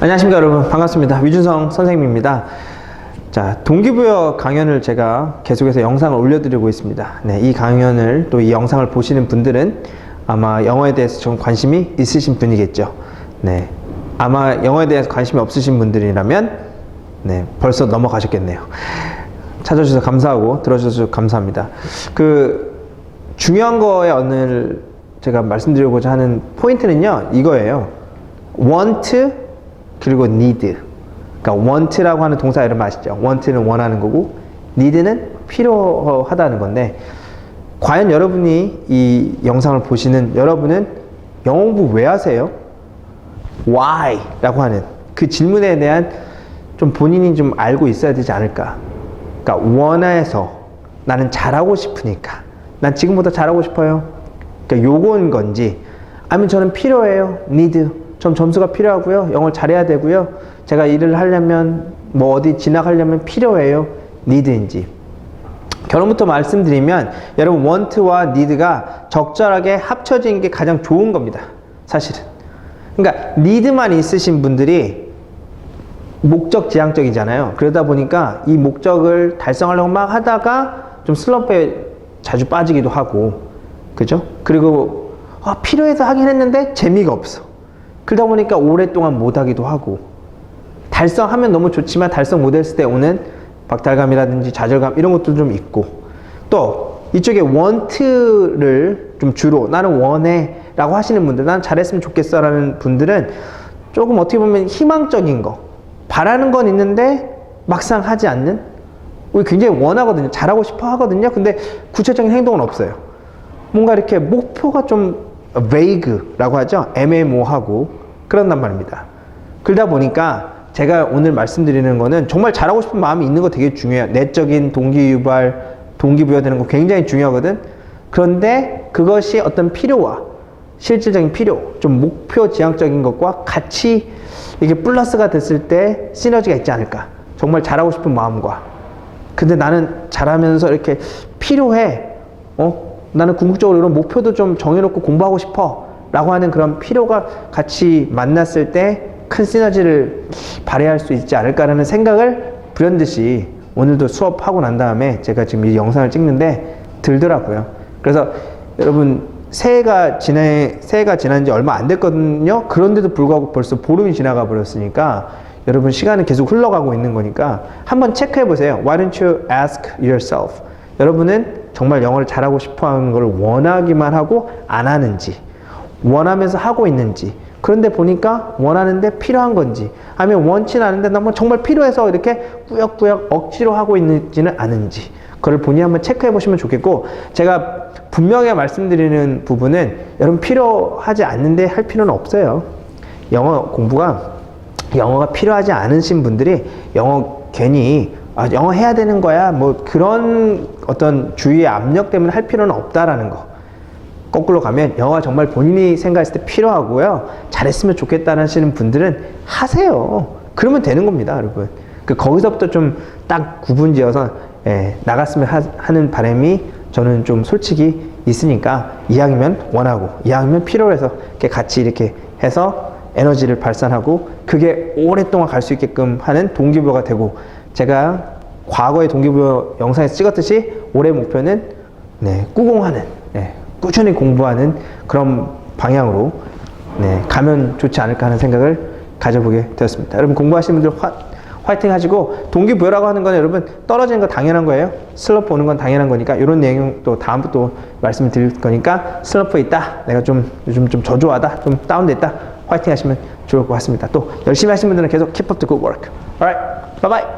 안녕하십니까 여러분. 반갑습니다. 위준성 선생님입니다. 자 동기부여 강연을 제가 계속해서 영상을 올려드리고 있습니다. 네, 이 강연을 또 이 영상을 보시는 분들은 아마 영어에 대해서 좀 관심이 있으신 분이겠죠. 네 아마 영어에 대해서 관심이 없으신 분들이라면 네 벌써 넘어가셨겠네요. 찾아주셔서 감사하고 들어주셔서 감사합니다. 그 중요한 거에 오늘 제가 말씀드리고자 하는 포인트는요 이거예요. Want 그리고 need. 그러니까 want라고 하는 동사 이름 아시죠? want는 원하는 거고 need는 필요하다는 건데 과연 여러분이 이 영상을 보시는 여러분은 영어 공부 왜 하세요? why? 라고 하는 그 질문에 대한 좀 본인이 좀 알고 있어야 되지 않을까? 그러니까 원해서 나는 잘하고 싶으니까 난 지금보다 잘하고 싶어요. 그러니까 요건 건지 아니면 저는 필요해요. need. 좀 점수가 필요하고요. 영어를 잘해야 되고요. 제가 일을 하려면 뭐 어디 진학하려면 필요해요. need인지. 결론부터 말씀드리면 여러분 want와 need가 적절하게 합쳐진 게 가장 좋은 겁니다. 사실은. 그러니까 need만 있으신 분들이 목적 지향적이잖아요. 그러다 보니까 이 목적을 달성하려고 막 하다가 좀 슬럼프에 자주 빠지기도 하고, 그죠? 그리고 아, 필요해서 하긴 했는데 재미가 없어. 그러다 보니까 오랫동안 못하기도 하고, 달성하면 너무 좋지만 달성 못했을 때 오는 박탈감이라든지 좌절감 이런 것도 좀 있고, 또 이쪽에 want를 좀 주로 나는 원해 라고 하시는 분들, 난 잘했으면 좋겠어 라는 분들은 조금 어떻게 보면 희망적인 거, 바라는 건 있는데 막상 하지 않는 우리 굉장히 원하거든요. 잘하고 싶어 하거든요. 근데 구체적인 행동은 없어요. 뭔가 이렇게 목표가 좀 vague라고 하죠. 애매모호하고 그런단 말입니다. 그러다 보니까 제가 오늘 말씀드리는 거는 정말 잘하고 싶은 마음이 있는 거 되게 중요해요. 내적인 동기 유발, 동기부여 되는 거 굉장히 중요하거든. 그런데 그것이 어떤 필요와 실질적인 필요, 좀 목표 지향적인 것과 같이 이게 플러스가 됐을 때 시너지가 있지 않을까. 정말 잘하고 싶은 마음과. 근데 나는 잘하면서 이렇게 필요해. 어? 나는 궁극적으로 이런 목표도 좀 정해놓고 공부하고 싶어. 라고 하는 그런 필요가 같이 만났을 때 큰 시너지를 발휘할 수 있지 않을까라는 생각을 불현듯이 오늘도 수업하고 난 다음에 제가 지금 이 영상을 찍는데 들더라고요. 그래서 여러분 새해가 지난 새해가 지난 지 얼마 안 됐거든요. 그런데도 불구하고 벌써 보름이 지나가 버렸으니까 여러분 시간은 계속 흘러가고 있는 거니까 한번 체크해 보세요. Why don't you ask yourself? 여러분은 정말 영어를 잘하고 싶어 하는 걸 원하기만 하고 안 하는지, 원하면서 하고 있는지, 그런데 보니까 원하는데 필요한 건지, 아니면 원치는 않은데 너무 정말 필요해서 이렇게 꾸역꾸역 억지로 하고 있는지는 않은지, 그걸 본인이 한번 체크해 보시면 좋겠고, 제가 분명히 말씀드리는 부분은 여러분 필요하지 않는데 할 필요는 없어요. 영어 공부가 영어가 필요하지 않으신 분들이 영어 괜히 아, 영어 해야 되는 거야 뭐 그런 어떤 주위의 압력 때문에 할 필요는 없다라는 거. 거꾸로 가면 영어가 정말 본인이 생각했을 때 필요하고요. 잘했으면 좋겠다는 하시는 분들은 하세요. 그러면 되는 겁니다, 여러분. 그 거기서부터 좀 딱 구분 지어서 예, 나갔으면 하, 는 바람이 저는 좀 솔직히 있으니까 이왕이면 원하고 이왕이면 필요해서 이렇게 같이 이렇게 해서 에너지를 발산하고 그게 오랫동안 갈 수 있게끔 하는 동기부여가 되고 제가 과거의 동기부여 영상에서 찍었듯이 올해 목표는 네, 꾸공하는 네, 꾸준히 공부하는 그런 방향으로 네, 가면 좋지 않을까 하는 생각을 가져보게 되었습니다. 여러분 공부하시는 분들 화, 화이팅 하시고 동기부여라고 하는 건 여러분 떨어지는 거 당연한 거예요. 슬럼프 오는 건 당연한 거니까 이런 내용 또 다음부터 또 말씀을 드릴 거니까 슬럼프 있다. 내가 좀 요즘 좀 저조하다. 좀 다운됐다. 화이팅 하시면 좋을 것 같습니다. 또 열심히 하시는 분들은 계속 keep up the good work. Alright, bye bye.